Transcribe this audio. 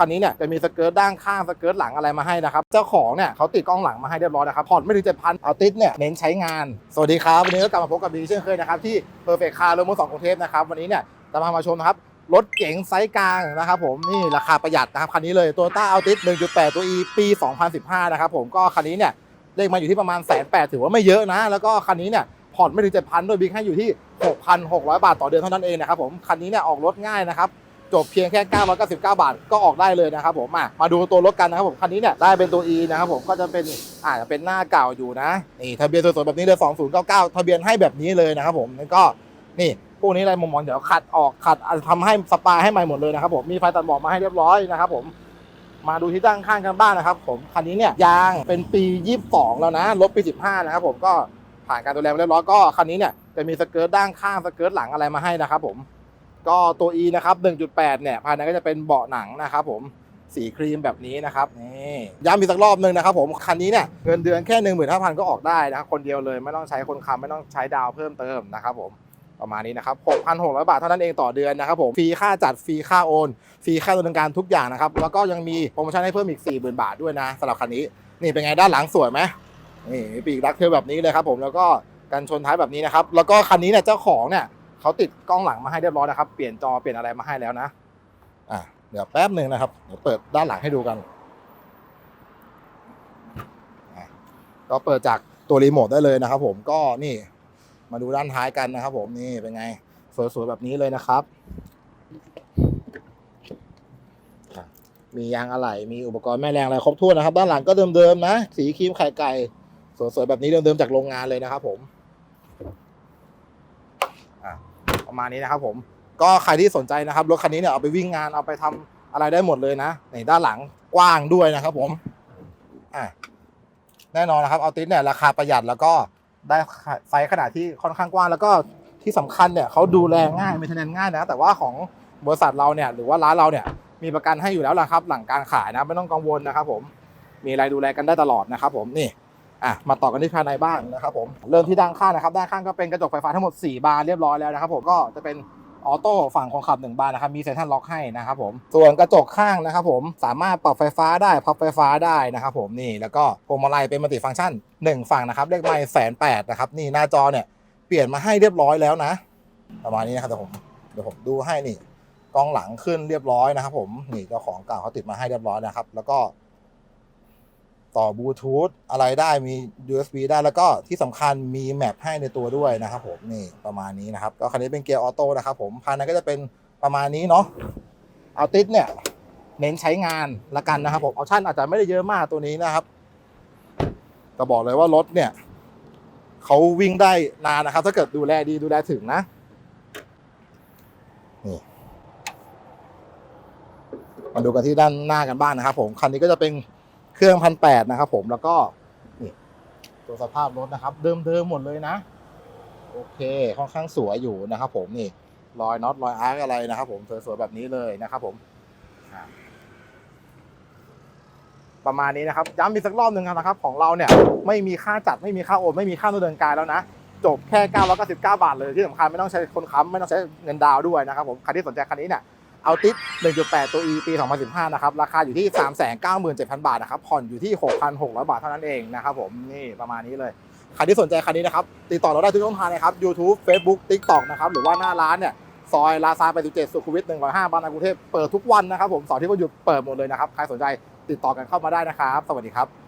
คันนี้เนี่ยจะมีสเกิร์ตด้านข้างสเกิร์ตหลังอะไรมาให้นะครับ เจ้าของเนี่ยเขาติดกล้องหลังมาให้เรียบร้อยนะครับผ่อนไม่ถึงเจ็ดพันเอาติดเนี่ยเน้นใช้งาน สวัสดีครับ วันนี้ก็กลับมาพบกับบีเช่นเคยนะครับที่ Perfect Car โรมสองกรุงเทพนะครับวันนี้เนี่ยจะพามาชมนะครับรถเก๋งไซส์กลางนะครับผมนี่ราคาประหยัดนะครับคันนี้เลยตัวต้าเอาติด1.8 ตัว E ปี 2015 นะครับผมก็คันนี้เนี่ยเลขมาอยู่ที่ประมาณแสนแปดถือว่าไม่เยอะนะ แล้วก็คันนี้เนี่ยผ่อนไม่ถึง7,000โดยบิ๊กให้อยู่ที่ 6,600 บาทต่อเดือนเท่านั้นเองนะครับผมคันนี้เนี่ยออกรถง่ายนะครับ จบเพียงแค่ 999 บาท ก็ออกได้เลยนะครับผมอะมาดูตัวรถกันนะครับผมคันนี้เนี่ยได้เป็นตัว E นะครับผมก็จะเป็นอาจจะเป็นหน้าเก่าอยู่นะนี่ทะเบียนสวยๆแบบนี้เลย2099 ทะเบียนให้แบบนี้เลยนะครับผมแล้วก็นี่พวกนี้อะไรมองๆเดี๋ยวขัดออกขัดอะทำให้สปาให้ใหม่หมดเลยนะครับผมมีไฟตัดหมอกมาให้เรียบร้อยนะครับผมมาดูที่ด้านข้างกันบ้างนะครับผมคันนี้เนี่ยยางเป็นปี 22 แล้วนะรถปี 15 นะครับผมก็ผ่านการดูแลมาเรียบร้อยก็คันนี้เนี่ยจะมีสเกิร์ตด้านข้างสเกิร์ตหลังอะไรมาให้นะครับผม ก็ตัว E นะครับ1.8 เนี่ยภายในก็จะเป็นเบาะหนังนะครับผมสีครีมแบบนี้นะครับนี่ย้ำอีกสักรอบหนึ่งนะครับผมคันนี้เนี่ยเงินเดือนแค่15,000 ก็ออกได้นะครับคนเดียวเลยไม่ต้องใช้คนค้ำไม่ต้องใช้ดาวเพิ่มเติมนะครับผมประมาณนี้นะครับ 6,600 บาทเท่านั้นเองต่อเดือนนะครับผม ฟรีค่าจัด ฟรีค่าโอน ฟรีค่าดำเนินการทุกอย่างนะครับ แล้วก็ยังมีโปรโมชั่นให้เพิ่มอีก 40,000 บาทด้วยนะสำหรับคันนี้ นี่เป็นไงด้านหลังสวยไหมนี่มีปีกรักเทลแบบนี้เลยครับผม แล้วก็กันชนท้ายแบบนี้นะครับ แล้วก็คันนี้เนี่ยเจ้าของเนี่ย เขาติดกล้องหลังมาให้เรียบร้อยนะครับ เปลี่ยนจอเปลี่ยนอะไรมาให้แล้วนะ อะเดี๋ยวแป๊บหนึ่งนะครับเดี๋ยวเปิดด้านหลังให้ดูกันก็เปิดจากตัวรีโมทได้เลยนะครับ ผมก็นี่มาดูด้านท้ายกันนะครับ ผมนี่เป็นไงสวยๆแบบนี้เลยนะครับ มียางอะไหล่มีอุปกรณ์แม่แรงอะไรครบถ้วนนะครับ ด้านหลังก็เดิมๆนะ สีครีมไข่ไก่สวยๆแบบนี้เดิมๆจากโรงงานเลยนะครับ ผม ประมาณนี้นะครับผมก็ใครที่สนใจนะครับรถคันนี้เนี่ยเอาไปวิ่งงานเอาไปทำอะไรได้หมดเลยนะในด้านหลังกว้างด้วยนะครับผมอะแน่นอนนะครับเอาติสเนี่ยราคาประหยัดแล้วก็ได้ไซส์ขนาดที่ค่อนข้างกว้างแล้วก็ที่สำคัญเนี่ยเขาดูแลง่ายไม่ทนนง่ายนะ แต่ว่าของบริษัทเราเนี่ยหรือว่าร้านเราเนี่ยมีประกันให้อยู่แล้วละครับ หลังการขายนะไม่ต้องกังวลนะครับผมมีอะไรดูแลกันได้ตลอดนะครับผมนี่ อะมาต่อกันที่ภายในบ้างนะครับผมเริ่มที่ด้านข้างนะครับด้านข้างก็เป็นกระจกไฟฟ้าทั้งหมด 4 บานเรียบร้อยแล้วนะครับผมก็จะเป็นออโต้ฝั่งคนขับ 1 บานนะครับมีเซ็นทรัลล็อกให้นะครับผมส่วนกระจกข้างนะครับผมสามารถปรับไฟฟ้าได้พับไฟฟ้าได้นะครับผมนี่แล้วก็พวงมาลัยเป็นมัลติฟังก์ชัน 1 ฝั่งนะครับเลขไมล์แสนแปดนะครับนี่หน้าจอเนี่ยเปลี่ยนมาให้เรียบร้อยแล้วนะ ประมาณนี้นะครับเดี๋ยวผมเดี๋ยวผมดูให้นี่กล้องหลังขึ้นเรียบร้อยนะครับผมนี่เจ้าของเก่าเขาติดมาให้เรียบร้อยนะครับ แล้วก็ ต่อบลูทูธอะไรได้มี USB ได้แล้วก็ที่สำคัญมีแมปให้ในตัวด้วยนะครับผมนี่ประมาณนี้นะครับ ก็คันนี้เป็นเกียร์ออโต้นะครับผมภายในก็จะเป็นประมาณนี้เนาะเอาติดเนี่ยเน้นใช้งานละกันนะครับผมออปชั่นอาจจะไม่ได้เยอะมากตัวนี้นะครับก็บอกเลยว่ารถเนี่ยเขาวิ่งได้นานนะครับ ถ้าเกิดดูแลดีดูแลถึงนะนี่มาดูกันที่ด้านหน้ากันบ้างนะครับผมคันนี้ก็จะเป็น เครื่องพันแปดนะครับผมแล้วก็นี่ตัวสภาพรถนะครับ เดิมๆหมดเลยนะ โอเคค่อนข้างสวยอยู่นะครับ ผมนี่รอยน็อตรอยอาร์กอะไรนะครับ ผมสวยๆแบบนี้เลยนะครับ ผมประมาณนี้นะครับย้ำอีกสักรอบหนึ่งนะครับ ของเราเนี่ยไม่มีค่าจัดไม่มีค่าโอนไม่มีค่าดำเนินการแล้วนะจบแค่ 999 บาทเลยที่สำคัญไม่ต้องใช้คนค้ำไม่ต้องใช้เงินดาวด้วยนะครับผมใครที่สนใจคันนี้เนี่ย เอาติด1.8 ตัว E ปี 2015 นะครับ ราคาอยู่ที่ 397,000 บาทนะครับ ผ่อนอยู่ที่ 6,600 บาทเท่านั้นเองนะครับผม นี่ประมาณนี้เลย ใครที่สนใจคันนี้นะครับ ติดต่อเราได้ทุกช่องทางเลยครับ YouTube Facebook TikTok นะครับ หรือว่าหน้าร้านเนี่ย ซอยลาซาไป17สุขุมวิท105บางนากรุงเทพเปิดทุกวันนะครับผมเสาร์ที่วันหยุดเปิดหมดเลยนะครับ ใครสนใจติดต่อกันเข้ามาได้นะครับ สวัสดีครับ